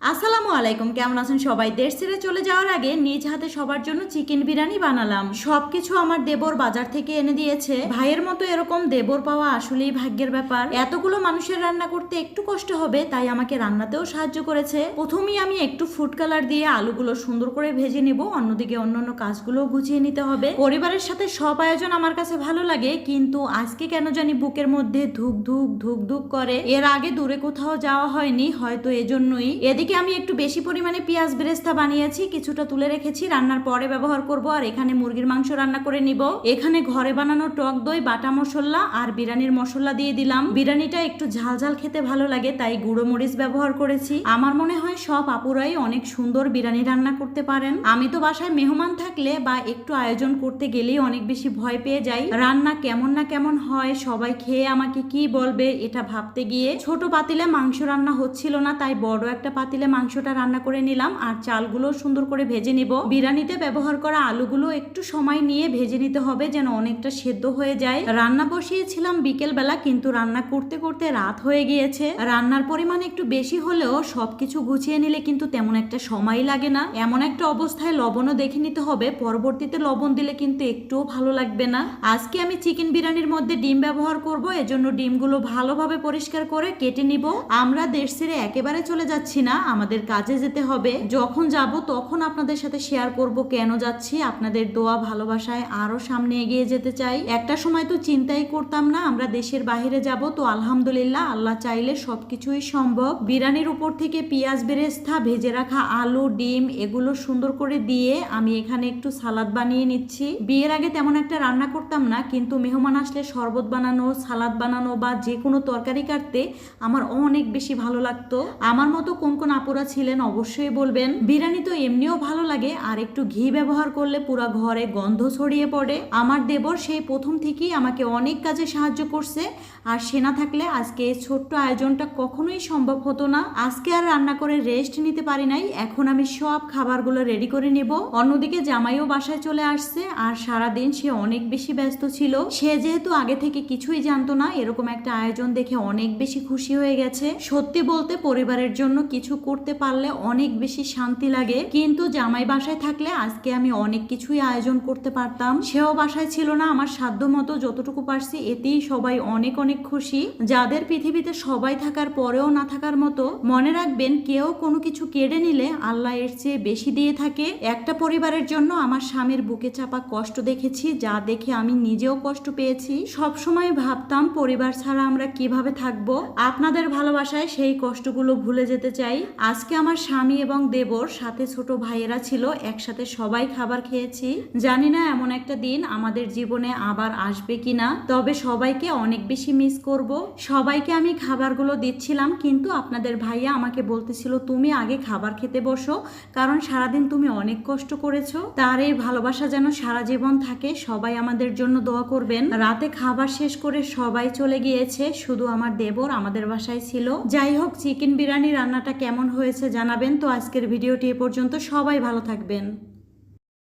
আসসালামু আলাইকুম, কেমন আছেন সবাই? দেশ ছেড়ে চলে যাওয়ার আগে নিজ হাতে সবার জন্য চিকেন বিরিয়ানি বানালাম। সবকিছু আমার দেবর বাজার থেকে এনে দিয়েছে। ভাইয়ের মতো এরকম দেবর পাওয়া আসলেই ভাগ্যের ব্যাপার। এতগুলো মানুষের রান্না করতে একটু কষ্ট হবে, তাই আমাকে রান্নাতেও সাহায্য করেছে। প্রথমেই আমি একটু ফুড কালার দিয়ে আলুগুলো সুন্দর করে ভেজে নিব, অন্যদিকে অন্যান্য কাজগুলো গুছিয়ে নিতে হবে। পরিবারের সাথে সব আয়োজন আমার কাছে ভালো লাগে, কিন্তু আজকে কেন জানি বুকের মধ্যে ধুক ধুক ধুক ধুক করে। এর আগে দূরে কোথাও যাওয়া হয়নি, হয়তো এজন্যই। এদিকে আমি একটু বেশি পরিমাণে পেঁয়াজ বেরেস্তা বানিয়েছি, কিছুটা তুলে রেখেছি, রান্নার পরে ব্যবহার করব আর এখানে মুরগির মাংস রান্না করে নিব। এখানে ঘরে বানানো টক দই, বাটা মশলা আর বিরিয়ানির মশলা দিয়ে দিলাম। বিরিয়ানিটা একটু ঝাল ঝাল খেতে ভালো লাগে, তাই গুঁড়ো মরিচ ব্যবহার করেছি। আমার মনে হয় সব আপুরাই অনেক সুন্দর বিরিয়ানি রান্না করতে পারেন। আমি তো বাসায় মেহমান থাকলে বা একটু আয়োজন করতে গেলেই অনেক বেশি ভয় পেয়ে যাই। রান্না কেমন না কেমন হয়, সবাই খেয়ে আমাকে কি বলবে, এটা ভাবতে গিয়ে ছোট পাতিলে মাংস রান্না হচ্ছিল না, তাই বড় একটা পাতিলে মাংসটা রান্না করে নিলাম আর চালগুলো সুন্দর করে ভেজে নিব। বিরিয়ানিতে ব্যবহার করা আলুগুলো একটু সময় নিয়ে ভেজে নিতে হবে যেন অনেকটা সেদ্ধ হয়ে যায়। রান্না বসিয়েছিলাম বিকেল বেলা কিন্তু রান্না করতে করতে রাত হয়ে গিয়েছে। রান্নার পরিমাণ একটু বেশি হলেও সবকিছু গুছিয়ে নিলে কিন্তু তেমন একটা সময় লাগে না। এমন একটা অবস্থায় লবণও দেখে নিতে হবে। পরবর্তীতে লবণ দিলে কিন্তু একটুও ভালো লাগবে না। আজকে আমি চিকেন বিরিয়ানির মধ্যে ডিম ব্যবহার করব। এজন্য ডিমগুলো ভালোভাবে পরিষ্কার করে কেটে নিব। আমরা দেশ ছেড়ে একেবারে চলে যাচ্ছি না। আমাদের কাজে যেতে হবে। যখন যাব তখন আপনাদের সাথে শেয়ার করব কেন যাচ্ছি, আপনাদের দোয়া ভালোবাসায় আরও সামনে এগিয়ে যেতে চাই। একটা সময় তো চিন্তাই করতাম না, আমরা দেশের বাইরে যাব তো আলহামদুলিল্লাহ আল্লাহ চাইলে সবকিছুই সম্ভব। বিরিয়ানির উপর থেকে পেঁয়াজ বেরেস্তা, ভেজে রাখা আলু, ডিম এগুলো সুন্দর করে দিয়ে আমি এখানে একটু সালাদ বানিয়ে নিচ্ছি। বিয়ের আগে তেমন একটা রান্না করতাম না, কিন্তু মেহমান আসলে শরবত বানানো, সালাদ বানানো বা যে কোনো তরকারি কাটতে আমার অনেক বেশি ভালো লাগতো। আমার মতো কোন কোন আপুরা ছিলেন অবশ্যই বলবেন, বিরিয়ানি তো এমনিও ভালো লাগে, আর একটু ঘি ব্যবহার করলে পুরো ঘরে গন্ধ ছড়িয়ে পড়ে। আমার দেবর সেই প্রথম থেকেই আমাকে অনেক কাজে সাহায্য করছে, আর সে না থাকলে আজকে এই ছোট্ট আয়োজনটা কখনোই সম্ভব হতো না। আজকে আর রান্না করে রেস্ট নিতে পারি নাই, এখন আমি সব খাবারগুলো রেডি করে নেব। অন্যদিকে জামাইও বাসায় চলে আসছে, আর সারাদিন সে অনেক বেশি ব্যস্ত ছিল। সে যেহেতু আগে থেকে কিছুই জানতো না, এরকম একটা আয়োজন দেখে অনেক বেশি খুশি হয়ে গেছে। সত্যি বলতে পরিবারের জন্য কিছু করতে পারলে অনেক বেশি শান্তি লাগে। কিন্তু জামাই বাসায় থাকলে আজকে আমি অনেক কিছুই আয়োজন করতে পারতাম। সেও বাসায় ছিল না, আমার সাধ্য মতো যতটুকু পারছি এতেই সবাই অনেক অনেক খুশি। যাদের পৃথিবীতে সবাই থাকার পরেও না থাকার মতো, মনে রাখবেন কেউ কোনো কিছু কেড়ে নিলে আল্লাহ এর চেয়ে বেশি দিয়ে থাকে। একটা পরিবারের জন্য আমার স্বামীর বুকে চাপা কষ্ট দেখেছি, যা দেখে আমি নিজেও কষ্ট পেয়েছি। সব সময় ভাবতাম, পরিবার ছাড়া আমরা কীভাবে থাকব? আপনাদের ভালোবাসায় সেই কষ্টগুলো ভুলে যেতে চাই। আজকে আমার স্বামী এবং দেবর সাথে ছোট ভাইয়েরা ছিল, একসাথে সবাই খাবার খেয়েছি। জানি না এমন একটা দিন আমাদের জীবনে আবার আসবে কিনা, তবে সবাইকে অনেক বেশি মিস করব। সবাইকে আমি খাবারগুলো দিচ্ছিলাম, কিন্তু আপনাদের ভাইয়া আমাকে বলতেছিল, তুমি আগে খাবার খেতে বসো, কারণ সারাদিন তুমি অনেক কষ্ট করেছ। তার এই ভালোবাসা যেন সারা জীবন থাকে, সবাই আমাদের জন্য দোয়া করবেন। রাতে খাবার শেষ করে সবাই চলে গিয়েছে, শুধু আমার দেবর আমাদের বাসায় ছিল। যাই হোক, চিকেন বিরিয়ানি রান্নাটা কেমন হয়েছে জানাবেন। তো আজকের ভিডিওটি এ পর্যন্ত। সবাই ভালো থাকবেন।